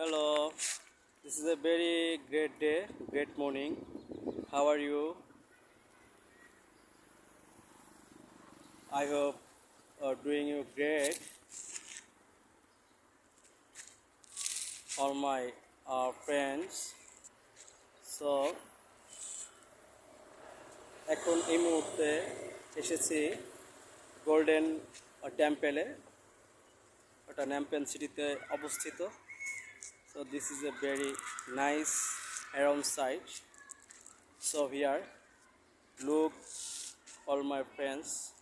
Hello, this is a very great day, great morning. How are you? I hope are doing you great. All my uh, friends. So এখন এই মুহূর্তে এসেছি golden টেম্পেলে ওটা ন্যাম্পেন সিটিতে অবস্থিত So this is a very nice around site. So here, look all my friends.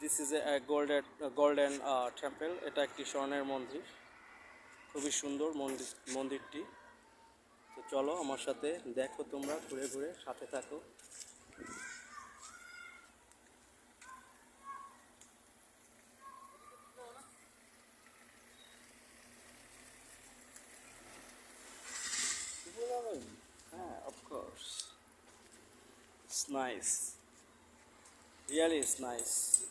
This is a, a golden a golden uh, temple. এটা একটি স্বর্ণের মন্দির খুবই সুন্দর মন্দির মন্দিরটি তো চলো আমার সাথে দেখো তোমরা ঘুরে ঘুরে সাথে থাকো It's nice. Really, it's nice.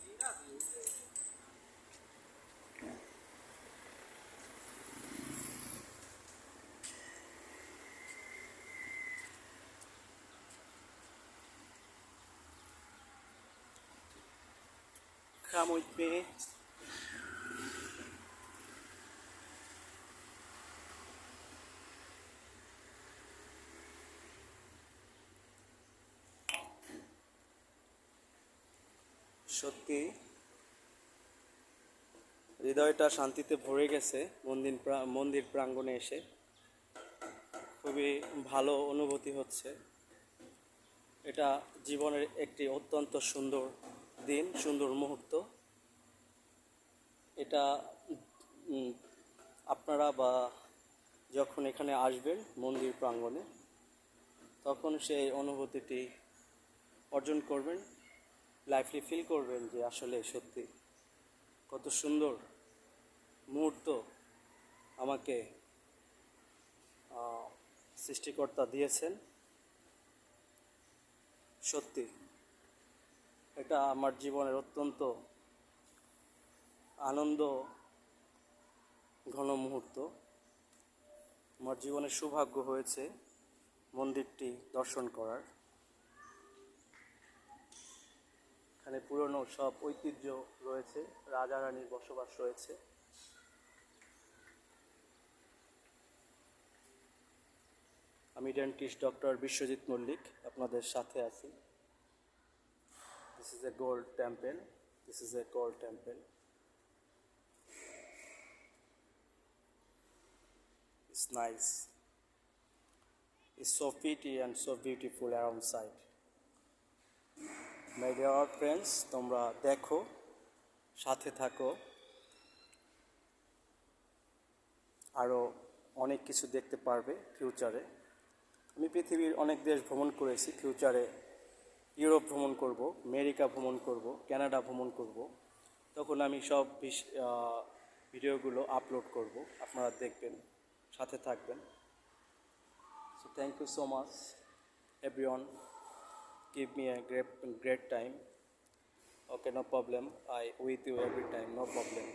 Come with me. সত্যি হৃদয়টা শান্তিতে ভরে গেছে মন্দির মন্দির প্রাঙ্গণে এসে। খুবই ভালো অনুভূতি হচ্ছে। এটা জীবনের একটি অত্যন্ত সুন্দর দিন, সুন্দর মুহূর্ত। এটা আপনারা বা যখন এখানে আসবেন মন্দির প্রাঙ্গণে, তখন সেই অনুভূতিটি অর্জন করবেন। লাইফলি ফিল করবেন যে আসলে সত্যি কত সুন্দর মুহূর্ত আমাকে সৃষ্টিকর্তা দিয়েছেন। সত্যি এটা আমার জীবনের অত্যন্ত আনন্দ ঘন মুহূর্ত। আমার জীবনের সৌভাগ্য হয়েছে মন্দিরটি দর্শন করার। এখানে পুরনো সব ঐতিহ্য রয়েছে, রাজা রানীর বসবাস রয়েছে আমি ডেন্টিস্ট ডক্টর বিশ্বজিৎ মল্লিক, আপনাদের সাথে আছি this is a gold temple this is a gold temple It's nice. It's so pretty and so beautiful around side. My dear friends তোমরা দেখো, সাথে থাকো। আরও অনেক কিছু দেখতে পারবে ফিউচারে আমি পৃথিবীর অনেক দেশ ভ্রমণ করেছি ফিউচারে ইউরোপ ভ্রমণ করব, আমেরিকা ভ্রমণ করব, কানাডা ভ্রমণ করব। তখন আমি সব ভিডিওগুলো আপলোড করব, আপনারা দেখবেন, সাথে থাকবেন। So thank you so much everyone give me a great great time. Okay no problem. I with you every time no problem